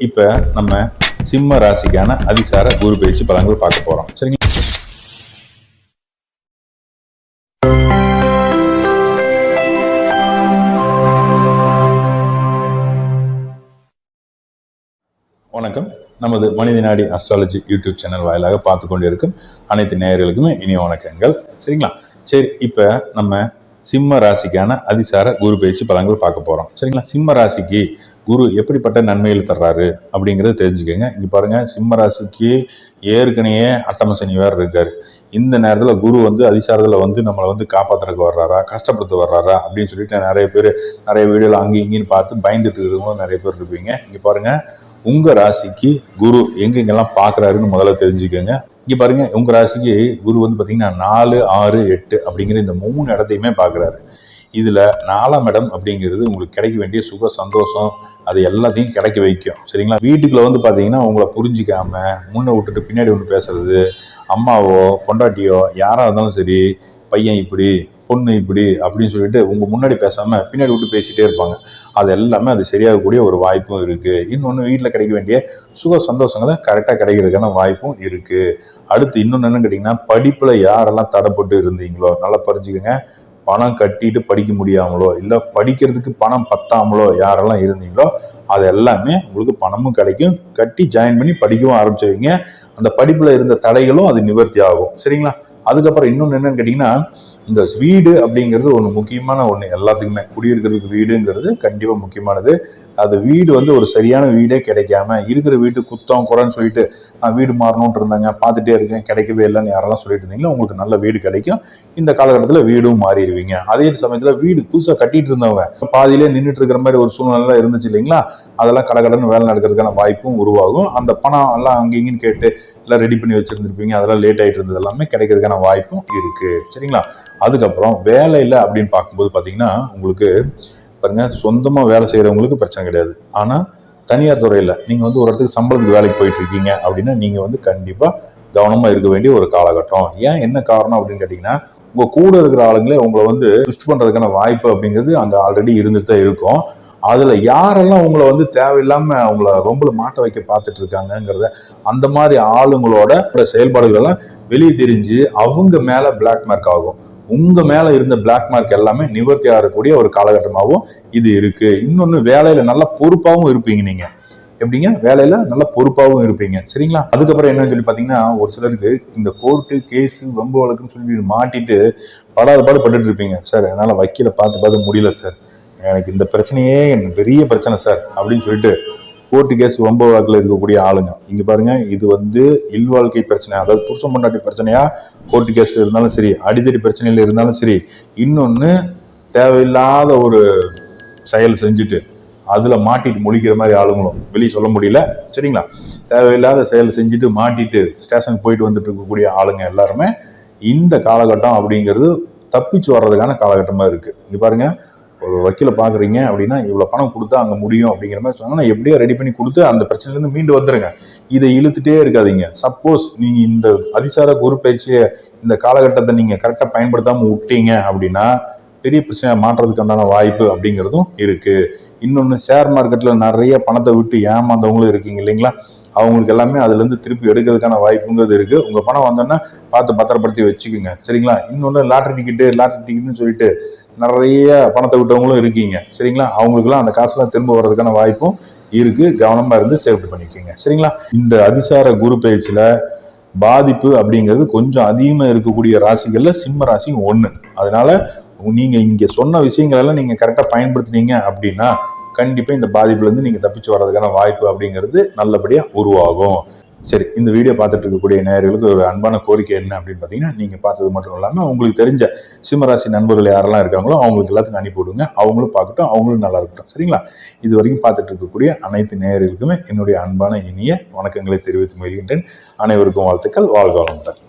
இப்போ நம்ம சிம்ம ராசிக்கான அதிசார குரு பயிற்சி பலன்கள் பார்க்க போறோம். சரிங்களா? வணக்கம். நமது மனித நாடி அஸ்ட்ராலஜி யூடியூப் சேனல் வாயிலாக பார்த்து கொண்டிருக்கும் அனைத்து நேயர்களுக்குமே இனிய வணக்கங்கள். சரிங்களா? சரி இப்போ நம்ம சிம்ம ராசிக்கான அதிசார குரு பயிற்சி பலன்கள் பார்க்க போகிறோம் சரிங்களா? சிம்ம ராசிக்கு குரு எப்படிப்பட்ட நன்மைகள் தர்றாரு அப்படிங்கிறத தெரிஞ்சுக்கோங்க. இங்கே பாருங்கள் சிம்ம ராசிக்கு ஏற்கனவே அட்டம சனி வேறு இருக்கார். இந்த நேரத்தில் குரு வந்து அதிசாரத்தில் வந்து நம்மளை வந்து காப்பாற்றுறக்கு வர்றாரா? கஷ்டப்படுத்த வர்றாரா? அப்படின்னு சொல்லிட்டு நிறைய பேர் நிறைய வீடியோவில் அங்கேயும் இங்கேயும் பார்த்து பயந்துட்டு இருக்கிறவங்களும் நிறைய பேர் இருப்பீங்க. இங்கே பாருங்க உங்கள் ராசிக்கு குரு எங்கெங்கெல்லாம் பார்க்குறாருன்னு முதல்ல தெரிஞ்சுக்கோங்க. இங்கே பாருங்கள் உங்கள் ராசிக்கு குரு வந்து பார்த்தீங்கன்னா நாலு ஆறு எட்டு அப்படிங்கிற இந்த மூணு இடத்தையுமே பார்க்குறாரு இதில் நாலாம் இடம் அப்படிங்கிறது உங்களுக்கு கிடைக்க வேண்டிய சுக சந்தோஷம். அது எல்லாத்தையும் கிடைக்க வைக்கும். சரிங்களா? வீட்டுக்குள்ளே வந்து பார்த்தீங்கன்னா உங்களை புரிஞ்சிக்காம முன்னே விட்டுட்டு பின்னாடி ஒன்று பேசுறது அம்மாவோ பொண்டாட்டியோ யாராக இருந்தாலும் சரி பையன் இப்படி பொண்ணு இப்படி அப்படின்னு சொல்லிட்டு உங்கள் முன்னாடி பேசாமல் பின்னாடி விட்டு பேசிகிட்டே இருப்பாங்க. அது எல்லாமே அது சரியாகக்கூடிய ஒரு வாய்ப்பும் இருக்குது இன்னொன்று வீட்டில் கிடைக்க வேண்டிய சுக சந்தோஷங்களை கரெக்டாக கிடைக்கிறதுக்கான வாய்ப்பும் இருக்குது அடுத்து இன்னொன்று என்னன்னு கேட்டிங்கன்னா படிப்பில் யாரெல்லாம் தடைப்பட்டு இருந்தீங்களோ நல்லா புரிஞ்சுக்கோங்க. பணம் கட்டிட்டு படிக்க முடியாமலோ இல்லை படிக்கிறதுக்கு பணம் பத்தாமலோ யாரெல்லாம் இருந்தீங்களோ அது எல்லாமே உங்களுக்கு பணமும் கிடைக்கும். கட்டி ஜாயின் பண்ணி படிக்கவும் ஆரம்பிச்சிருவீங்க. அந்த படிப்பில் இருந்த தடைகளும் அது நிவர்த்தி ஆகும். சரிங்களா? அதுக்கப்புறம் இன்னொன்று என்னன்னு கேட்டிங்கன்னா இந்த வீடு அப்படிங்கிறது ஒன்று முக்கியமான ஒன்று எல்லாத்துக்குமே. குடியிருக்கிறதுக்கு வீடுங்கிறது கண்டிப்பாக முக்கியமானது. அது வீடு வந்து ஒரு சரியான வீடே கிடைக்காம இருக்கிற வீட்டு குத்தம் குறைன்னு சொல்லிட்டு நான் வீடு மாறணும்னு இருந்தாங்க பார்த்துட்டே இருக்கேன் கிடைக்கவே இல்லைன்னு யாரெல்லாம் சொல்லிட்டு இருந்தீங்களோ உங்களுக்கு நல்ல வீடு கிடைக்கும். இந்த காலகட்டத்தில் வீடும் மாறிடுவீங்க. அதே சமயத்தில் வீடு புதுசாக கட்டிட்டு இருந்தவங்க பாதியிலே நின்றுட்டு இருக்கிற மாதிரி ஒரு சூழ்நிலை இருந்துச்சு இல்லைங்களா? அதெல்லாம் கடகடன்னு வேலை நடக்கிறதுக்கான வாய்ப்பும் உருவாகும். அந்த பணம் எல்லாம் அங்கே இங்கேன்னு கேட்டு எல்லாம் ரெடி பண்ணி வச்சுருந்துருப்பீங்க. அதெல்லாம் லேட் ஆகிட்டு இருந்தது எல்லாமே கிடைக்கிறதுக்கான வாய்ப்பும் இருக்குது சரிங்களா? அதுக்கப்புறம் வேலையில் அப்படின்னு பார்க்கும்போது பார்த்தீங்கன்னா உங்களுக்கு பாருங்க சொந்தமாக வேலை செய்கிறவங்களுக்கு பிரச்சனை கிடையாது. ஆனால் தனியார் துறையில் நீங்கள் வந்து ஒரு இடத்துக்கு சம்பளத்துக்கு வேலைக்கு போயிட்டு இருக்கீங்க அப்படின்னா நீங்கள் வந்து கண்டிப்பாக கவனமாக இருக்க வேண்டிய ஒரு காலகட்டம். ஏன் என்ன காரணம் அப்படின்னு கேட்டிங்கன்னா உங்கள் கூட இருக்கிற ஆளுங்களே உங்களை வந்து ட்விஸ்ட் பண்ணுறதுக்கான வாய்ப்பு அப்படிங்கிறது அங்கே ஆல்ரெடி இருந்துட்டு தான் இருக்கும். அதில் யாரெல்லாம் உங்களை வந்து தேவையில்லாமல் அவங்கள ரொம்ப மாட்ட வைக்க பார்த்துட்டு இருக்காங்கங்கிறத அந்த மாதிரி ஆளுங்களோட செயல்பாடுகள் எல்லாம் வெளியே தெரிஞ்சு அவங்க மேலே பிளாக் மார்க் ஆகும். உங்க மேல இருந்த பிளாக் மார்க் எல்லாமே நிவர்த்தி ஆகக்கூடிய ஒரு காலகட்டமாகவும் இது இருக்கு. இன்னொன்னு வேலையில நல்லா பொறுப்பாகவும் இருப்பீங்க நீங்க. எப்படிங்க? வேலையில நல்லா பொறுப்பாகவும் இருப்பீங்க. சரிங்களா? அதுக்கப்புறம் என்னன்னு சொல்லி பாத்தீங்கன்னா ஒரு சிலருக்கு இந்த கோர்ட்டு கேஸ் வம்பு வழக்குன்னு சொல்லி மாட்டிட்டு படாத பாடு பட்டுட்டு இருப்பீங்க. சார் என்னால வக்கீல பார்த்து பார்த்து முடியல சார். எனக்கு இந்த பிரச்சனையே எனக்கு பெரிய பிரச்சனை சார் அப்படின்னு சொல்லிட்டு கோர்ட்டு கேஸ் ரொம்ப வாக்கில் இருக்கக்கூடிய ஆளுங்க. இங்கே பாருங்க இது வந்து இல்வாழ்க்கை பிரச்சனை அதாவது புருஷன் பொண்டாட்டி பிரச்சனையா? கோர்ட்டு கேஸ்ல இருந்தாலும் சரி அடித்தடி பிரச்சனையில் இருந்தாலும் சரி இன்னொன்று தேவையில்லாத ஒரு செயல் செஞ்சுட்டு அதில் மாட்டிட்டு முழிக்கிற மாதிரி ஆளுங்களும் வெளியே சொல்ல முடியல. சரிங்களா? தேவையில்லாத செயல் செஞ்சுட்டு மாட்டிட்டு ஸ்டேஷனுக்கு போயிட்டு வந்துட்டு இருக்கக்கூடிய ஆளுங்க எல்லாருமே இந்த காலகட்டம் அப்படிங்கிறது தப்பிச்சு வர்றதுக்கான காலகட்டமாக இருக்குது இங்கே பாருங்கள் ஒரு வக்கீல பார்க்குறீங்க அப்படின்னா இவ்வளோ பணம் கொடுத்தா அங்கே முடியும் அப்படிங்கிற மாதிரி சொன்னாங்கன்னா எப்படியோ ரெடி பண்ணி கொடுத்து அந்த பிரச்சனையிலேருந்து மீண்டு வந்துருங்க. இதை இழுத்துட்டே இருக்காதீங்க. சப்போஸ் நீங்கள் இந்த அதிசார குரு பயிற்சியை இந்த காலகட்டத்தை நீங்கள் கரெக்டாக பயன்படுத்தாமல் விட்டீங்க அப்படின்னா பெரிய பிரச்சனை மாற்றுறதுக்குண்டான வாய்ப்பு அப்படிங்கிறதும் இருக்கு. இன்னொன்று ஷேர் மார்க்கெட்டில் நிறைய பணத்தை விட்டு ஏமாந்தவங்களும் இருக்கீங்க இல்லைங்களா? அவங்களுக்கு எல்லாமே அதுலேருந்து திருப்பி எடுக்கிறதுக்கான வாய்ப்புங்கிறது இருக்குது உங்கள் பணம் வந்தோன்னா பார்த்து பத்திரப்படுத்தி வச்சுக்கோங்க. சரிங்களா? இன்னொன்று லாட்ரி டிக்கெட்டு லாட்ரி டிக்கெட்னு சொல்லிட்டு நிறைய பணத்தை விட்டவங்களும் இருக்கீங்க. சரிங்களா? அவங்களுக்குலாம் அந்த காசுலாம் திரும்ப வர்றதுக்கான வாய்ப்பும் இருக்குது கவனமாக இருந்து சேஃப்டி பண்ணிக்கோங்க. சரிங்களா? இந்த அதிசார குரு பயிற்சியில் பாதிப்பு அப்படிங்கிறது கொஞ்சம் அதிகமாக இருக்கக்கூடிய ராசிகளில் சிம்ம ராசியும் ஒன்று அதனால நீங்கள் இங்கே சொன்ன விஷயங்களெல்லாம் நீங்கள் கரெக்டாக பயன்படுத்தினீங்க அப்படின்னா கண்டிப்பாக இந்த பாதிப்புலேருந்து இருந்து தப்பிச்சு வர்றதுக்கான வாய்ப்பு அப்படிங்கிறது நல்லபடியாக உருவாகும். சரி இந்த வீடியோ பார்த்துட்டு இருக்கக்கூடிய நேயர்களுக்கு ஒரு அன்பான கோரிக்கை என்ன அப்படின்னு பார்த்தீங்கன்னா நீங்கள் பார்த்தது மட்டும் இல்லாமல் உங்களுக்கு தெரிஞ்ச சிம்மராசி நண்பர்கள் யாரெல்லாம் இருக்காங்களோ அவங்களுக்கு எல்லாத்துக்கும் அனுப்பி விடுங்க. அவங்களும் பார்க்கட்டும் அவங்களும் நல்லா இருக்கட்டும். சரிங்களா? இது வரைக்கும் பார்த்துட்டு இருக்கக்கூடிய அனைத்து நேயர்களுக்குமே என்னுடைய அன்பான இனிய வணக்கங்களை தெரிவித்து மகிழ்கின்றேன். அனைவருக்கும் வாழ்த்துக்கள். வாழ்க வளமுடன்.